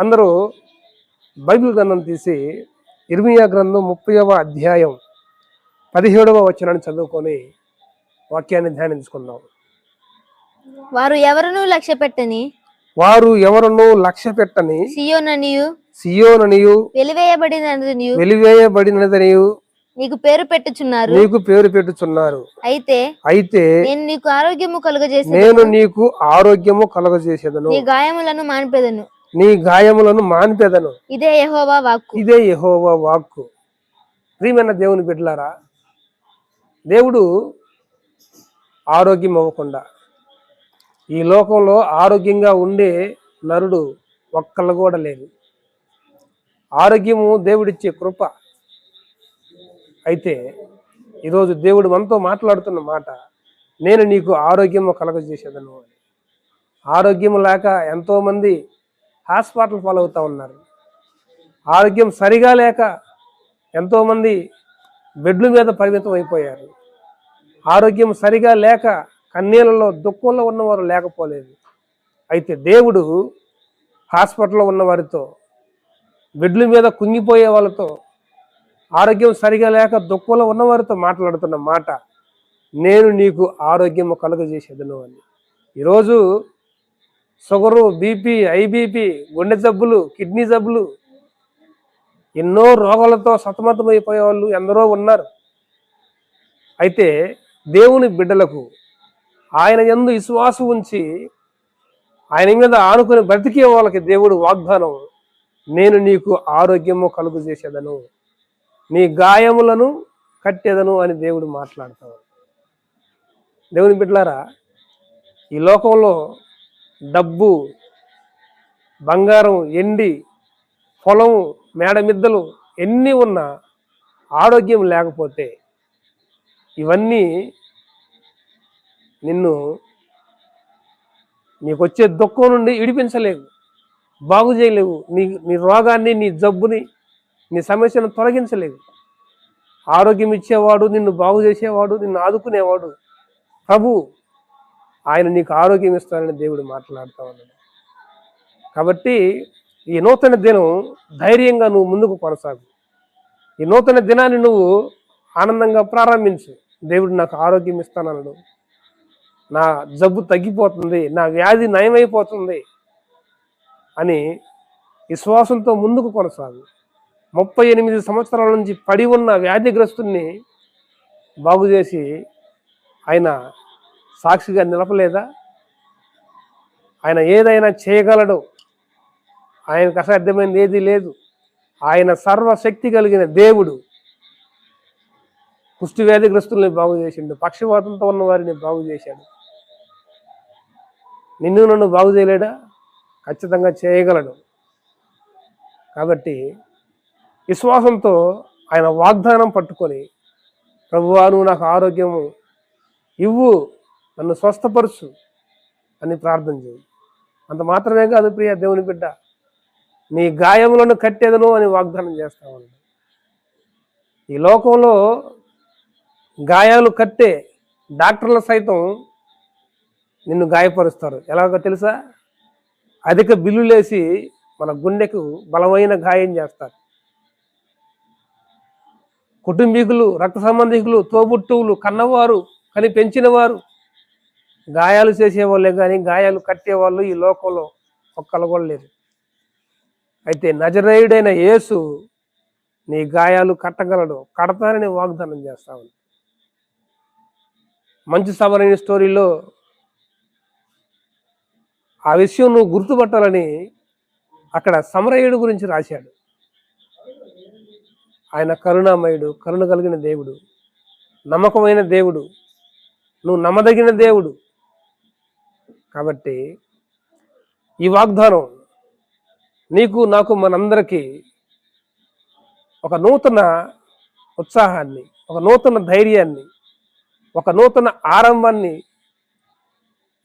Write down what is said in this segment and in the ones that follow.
అందరూ బైబిల్ గ్రంథం తీసి ఇర్మియా గ్రంథం ముప్పైవ అధ్యాయం పదిహేడవ వచనాన్ని చదువుకొని వాక్యాన్ని ధ్యానించుకుందాం. వారు ఎవరునూ లక్ష్య పెట్టని వారు ఎవరునూ లక్ష్య పెట్టని సియోననియు. సియోననియు. వెలివేయబడిననియు. వెలివేయబడినదనియు. నీకు పేరు పెట్టుచున్నారు. నీకు పేరు పెట్టుచున్నారు. అయితే అయితే నేను నీకు ఆరోగ్యము కలుగజేసి నేను నీకు ఆరోగ్యము కలగజేసేదను. నీ గాయములను మాన్పెదను. నీ గాయములను మాన్పెదను. ఇదే యెహోవా వాక్కు. ఇదే యెహోవా వాక్కు. ప్రియమైన దేవుని బిడ్డలారా దేవుడు ఆరోగ్యం ఇవ్వకుండా ఈ లోకంలో ఆరోగ్యంగా ఉండే నరుడు ఒక్కళ్ళు కూడా లేదు ఆరోగ్యము దేవుడిచ్చే కృప. అయితే ఈరోజు దేవుడు మనతో మాట్లాడుతున్న మాట నేను నీకు ఆరోగ్యము కలగజేసేదను ఆరోగ్యం లేక ఎంతోమంది హాస్పిటల్ పాలవుతూ ఉన్నారు. ఆరోగ్యం సరిగా లేక ఎంతోమంది బెడ్ల మీద పరిమితం అయిపోయారు. ఆరోగ్యం సరిగా లేక కన్నీళ్ళలో దుఃఖంలో ఉన్నవారు లేకపోలేదు. అయితే దేవుడు హాస్పిటల్లో ఉన్నవారితో బెడ్ల మీద కుంగిపోయే వాళ్ళతో ఆరోగ్యం సరిగా లేక దుఃఖంలో ఉన్నవారితో మాట్లాడుతున్న మాట నేను నీకు ఆరోగ్యం కలుగజేసేదను అని. ఈరోజు షుగరు బీపీ ఐబీపీ గుండె జబ్బులు కిడ్నీ జబ్బులు ఎన్నో రోగాలతో సతమతమైపోయే వాళ్ళు ఎందరో ఉన్నారు. అయితే దేవుని బిడ్డలకు ఆయన ఎందు విశ్వాసం ఉంచి ఆయన మీద ఆనుకుని బ్రతికే వాళ్ళకి దేవుడు వాగ్దానం నేను నీకు ఆరోగ్యము కలుగు చేసేదను నీ గాయములను కట్టేదను అని దేవుడు మాట్లాడతాడు. దేవుని బిడ్డలారా ఈ లోకంలో డబ్బు బంగారం ఎండి పొలం మేడమిద్దలు ఎన్ని ఉన్నా ఆరోగ్యం లేకపోతే ఇవన్నీ నిన్ను నీకు వచ్చే దుఃఖం నుండి విడిపించలేవు బాగు చేయలేవు. నీ నీ రోగాన్ని నీ జబ్బుని నీ సమస్యను తొలగించలేవు. ఆరోగ్యం ఇచ్చేవాడు నిన్ను బాగు చేసేవాడు నిన్ను ఆదుకునేవాడు. ప్రభు ఆయన నీకు ఆరోగ్యం ఇస్తానని దేవుడు మాట్లాడుతూ ఉన్నాడు. కాబట్టి ఈ నూతన దినం ధైర్యంగా నువ్వు ముందుకు కొనసాగు. ఈ నూతన దినాన్ని నువ్వు ఆనందంగా ప్రారంభించు. దేవుడు నాకు ఆరోగ్యం ఇస్తానన్నాడు. నా జబ్బు తగ్గిపోతుంది నా వ్యాధి నయమైపోతుంది అని విశ్వాసంతో ముందుకు కొనసాగు. ముప్పై ఎనిమిది సంవత్సరాల నుంచి పడి ఉన్న వ్యాధిగ్రస్తుని బాగు చేసి ఆయన సాక్షిగా నిలపలేదా? ఆయన ఏదైనా చేయగలడు. ఆయనకు అసాధ్యమైనది ఏది లేదు. ఆయన సర్వశక్తి కలిగిన దేవుడు. కుష్టి వ్యాధిగ్రస్తుల్ని బాగు చేసిండు. పక్షవాతంతో ఉన్న వారిని బాగు చేశాడు. నిన్ను నన్ను బాగు చేయలేడా? ఖచ్చితంగా చేయగలడు. కాబట్టి విశ్వాసంతో ఆయన వాగ్దానం పట్టుకొని ప్రభువా నువ్వు నాకు ఆరోగ్యము ఇవ్వు. నన్ను స్వస్థపరచు అని ప్రార్థన చేయి. అంత మాత్రమే కాదు ప్రియ దేవుని బిడ్డ నీ గాయములను కట్టేదను అని వాగ్దానం చేస్తామని ఈ లోకంలో గాయాలు కట్టే డాక్టర్లు సైతం నిన్ను గాయపరుస్తారు. ఎలాగో తెలుసా? అధిక బిల్లులేసి మన గుండెకు బలమైన గాయం చేస్తారు. కుటుంబీకులు రక్త సంబంధికులు తోబుట్టువులు కన్నవారు కని పెంచినవారు గాయాలు చేసేవాళ్ళే కానీ గాయాలు కట్టేవాళ్ళు ఈ లోకంలో ఒక్కలు కూడా లేరు. అయితే నజరేయుడైన యేసు నీ గాయాలు కట్టగలడు కడతానని వాగ్దానం చేస్తావు మంచి సవరణ స్టోరీలో ఆ విషయం నువ్వు గుర్తుపట్టాలని అక్కడ సమరయుడు గురించి రాశాడు. ఆయన కరుణామయుడు కరుణ కలిగిన దేవుడు నమ్మకమైన దేవుడు నువ్వు నమ్మదగిన దేవుడు కాబట్టి ఈ వాగ్దానం నీకు నాకు మనందరికీ ఒక నూతన ఉత్సాహాన్ని ఒక నూతన ధైర్యాన్ని ఒక నూతన ఆరంభాన్ని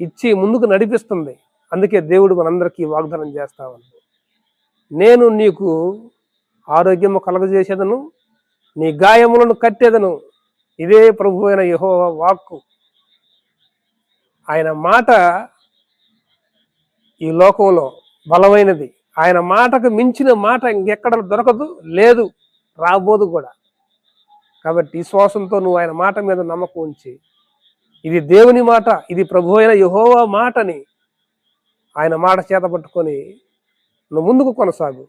ఇచ్చి ముందుకు నడిపిస్తుంది. అందుకే దేవుడు మనందరికీ వాగ్దానం చేస్తా ఉంది నేను నీకు ఆరోగ్యము కలగజేసేదను నీ గాయములను కట్టేదను. ఇదే ప్రభు అయిన యహో వాక్కు. ఆయన మాట ఈ లోకంలో బలమైనది. ఆయన మాటకు మించిన మాట ఇంకెక్కడ దొరకదు లేదు రాబోదు కూడా. కాబట్టి విశ్వాసంతో నువ్వు ఆయన మాట మీద నమ్మకం ఉంచి ఇది దేవుని మాట ఇది ప్రభు అయిన యహోవా మాటని ఆయన మాట చేత పట్టుకొని నువ్వు ముందుకు కొనసాగు.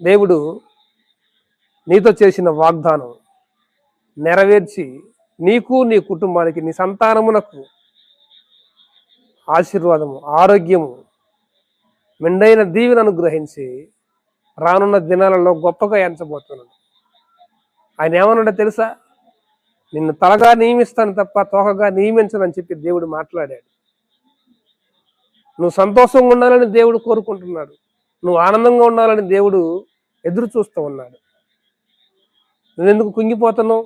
దేవుడు నీతో చేసిన వాగ్దానం నెరవేర్చి నీకు నీ కుటుంబానికి నీ సంతానమునకు ఆశీర్వాదము ఆరోగ్యము మెండైన దీవెన అనుగ్రహించి రానున్న దినాలలో గొప్పగా ఎంచబోతున్నాడు ఆయన ఏమన్నాడో తెలుసా? నిన్ను తలగా నియమిస్తాను తప్ప తోకగా నియమించనని చెప్పి దేవుడు మాట్లాడాడు. నువ్వు సంతోషంగా ఉండాలని దేవుడు కోరుకుంటున్నాడు. నువ్వు ఆనందంగా ఉండాలని దేవుడు ఎదురు చూస్తూ ఉన్నాడు. నువ్వు ఎందుకు కుంగిపోతున్నావు?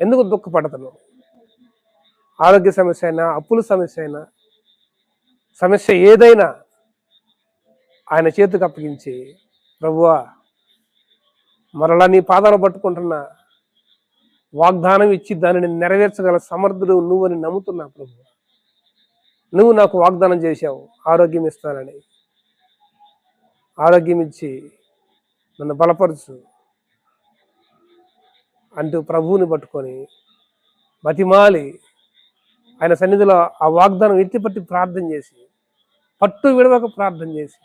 ఎందుకు దుఃఖపడుతున్నావు? ఆరోగ్య సమస్య అయినా అప్పుల సమస్య అయినా సమస్య ఏదైనా ఆయన చేతికి అప్పగించి ప్రభువా మరలా నీ పాదాలు పట్టుకుంటున్నా వాగ్దానం ఇచ్చి దానిని నెరవేర్చగల సమర్థుడు నువ్వని నమ్ముతున్నా ప్రభు నువ్వు నాకు వాగ్దానం చేశావు ఆరోగ్యం ఇస్తానని. ఆరోగ్యం ఇచ్చి నన్ను బలపరచు అంటూ ప్రభువుని పట్టుకొని బతిమాలి ఆయన సన్నిధిలో ఆ వాగ్దానం ఎత్తిపట్టి ప్రార్థన చేసి పట్టు విడవక ప్రార్థన చేసి